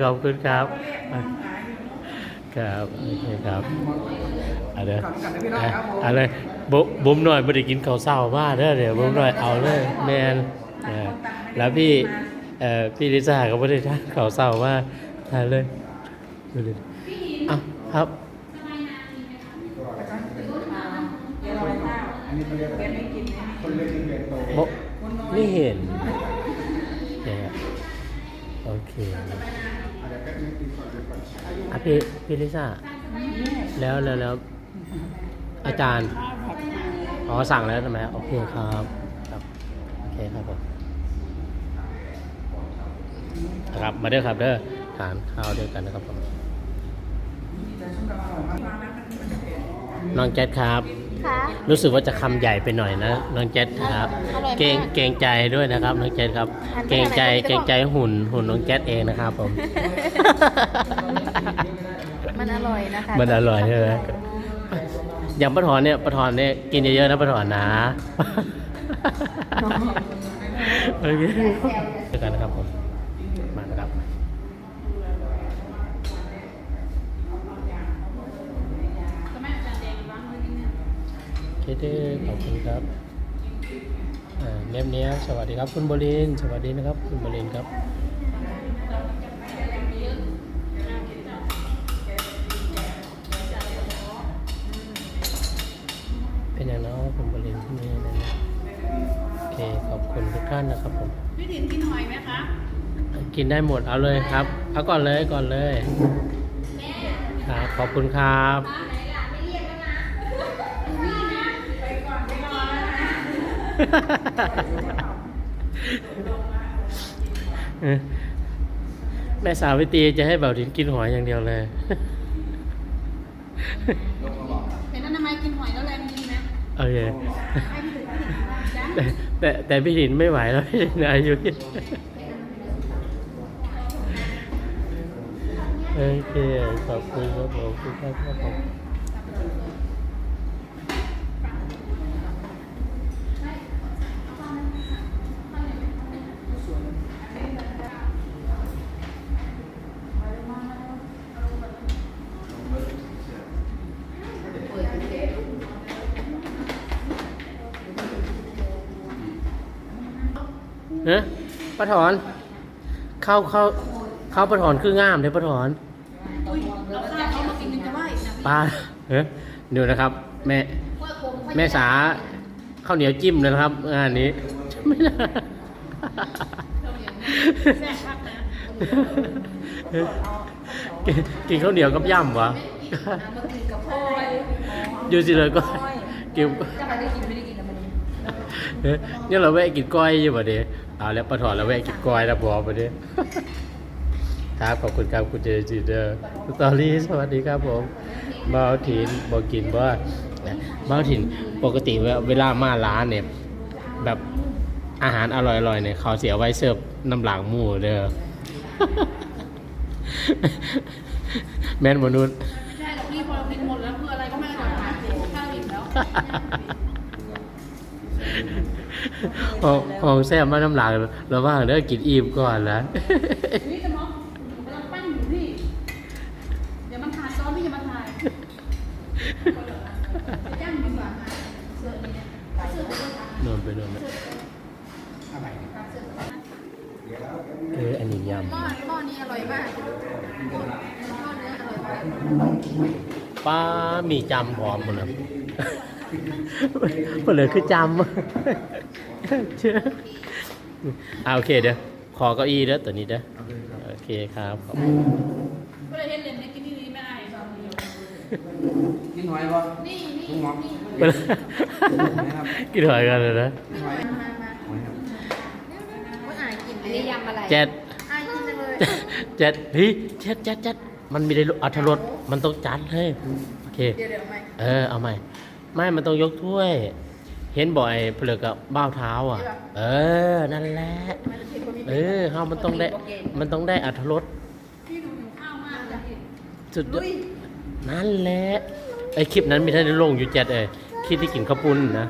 ขอบคุณครับ ครับโอเคครับเอาเด้ออะเอาเลยบุบุ้มหน่อยไม่ได้กินข้าวเศร้ามากเด้อเดี๋ยวบุ้มหน่อยเอาเลยแมนเออแล้วพี่เอ่อพี่ลิซ่าก็ไม่ได้ทานข้าวเศร้ามากทานเลยดูดิอะครับเดี๋ยวเราไปข้าวแกไม่กินนะโบไม่เห็นเนี่ยโอเค อะพี่พี่ลิซ่าแล้วแล้วแล้วอาจารย์ อ๋อ สั่งแล้วใช่ไหมโอเคครับครับ โอเคครับผมครับมาเด้อครับเด้อทานข้าวด้วยกันนะครับผมน้องแจ๊ดครับ ค่ะรู้สึกว่าจะคำใหญ่ไปหน่อยนะน้องแจ๊ดครับ อร่อยมาก เกรงเกรงใจด้วยนะครับน้องแจ๊ดครับหันไปเกรงใจไหนก็ไม่ได้เกรงใจหุ่นหุ่นน้องแจ๊ดเองนะครับผม มันอร่อยนะคะมันอร่อยใช่ไหม อย่างปะถอนเนี่ยปะถอนเนี่ยกินเยอะๆนะปะถอนนะโอเคเจอกันนะครับผม เคเด้ขอบคุณครับอ่าเนมเนี้ยสวัสดีครับคุณบรินทร์สวัสดีนะครับ คุณบรินทร์ครับเป็นอย่างน้อยผมบรินที่นี่นะโอเคขอบคุณทุกท่านนะครับผมพี่ถินกินหอยไหมคะกินได้หมดเอาเลยครับเอาก่อนเลยก่อนเลยครับขอบคุณครับเออ แม่สาววิตีจะให้เบาถินกินหอยอย่างเดียวเลยเห็นอนามัยกินหอยแล้วแรงดีไหมโอเคให้พี่ถินจ้ะแต่แต่แต่พี่ถินไม่ไหวแล้วพี่ถินอายุเยอะโอเคขอบคุณครับผมขอบคุณครับครับผม เฮ้ป้าถอน เข้าเข้าเข้าป้าถอนคืองามเด้ป้าถอนอุ้ยเอาข้าวเขามากินกันจะไหวนะป้าเฮ้ยเดี๋ยวนะครับ แม่แม่สาข้าวเหนียวจิ้มนะครับงานนี้ไม่ได้แซ่บคักนะกินกินข้าวเหนียวกับย่ำวะมากินกับพ่อยอยู่สิเลยก็กินจะไปได้กินไม่ได้กินนะมันเฮ้ยเนี่ยเราแวะกินก้อยอยู่บ่เด้ เอาแล้วปะถอนเราแวะกินก้อยแล้วบอบ่เด้ครับขอบคุณครับคุณเจจีเดอร์สตอรี่สวัสดีครับผมเบาถินบอกกินว่าเบาถินปกติเวลามาร้านเนี่ยแบบอาหารอร่อยๆเนี่ยเขาเสียไว้เสิร์ฟน้ำหลังหมูเด้อแม่นมนุษย์ไม่ใช่หรอกพี่พอเรากินหมดแล้วเพื่ออะไรก็ไม่อร่อยหาเสียข้าวอิ่มแล้ว ห้องห้องแซ่บมาน้ำหลังระว่างเด้อกินอิ่มก่อนนะนี่จะมองกำลังปั้นอยู่พี่เดี๋ยวมันทานซ้อมพี่อย่ามาถ่ายจะย่างดีกว่าเสื้อนี่เนี่ยเสื้อตัวนี้โดนไปโดนไปเอออันนี้ยหม้อหม้อนี้อร่อยมากหม้อเนื้ออร่อยมากำป้ามีจำพร้อมหมดเลย หมดเลยคือจำเชื่อเอาโอเคเดี๋ยวขอเก้าอี้เด้อตัวนี้เด้อโอเคครับขอบคุณก็เลยเห็นเลนในกินที่นี่ไม่ได้สองเดียวกินหอยบ่นี่นี่นี่กินหอยกันเลยนะเจ็ดเจ็ดเฮ้ยเจ็ดเจ็ดเจ็ดมันมีได้อัธรสมันต้องจัดให้โอเคเออเอาใหม่ ไม่มันต้องยกถ้วย เห็นบ่อยเปลือกกับบ้าวเท้าอะ เออ นั่นแหละมันจะเผ็ดกว่านี้เออเฮามันต้องได้ มันต้องได้อัธรสพี่หนูหิวข้าวมากเลยพี่สุดยอดนั่นแหละ ไอคลิปนั้นมีท่านได้ลงอยู่เจ็ดเอ้ยคลิปที่กินข้าวปุ้นนะ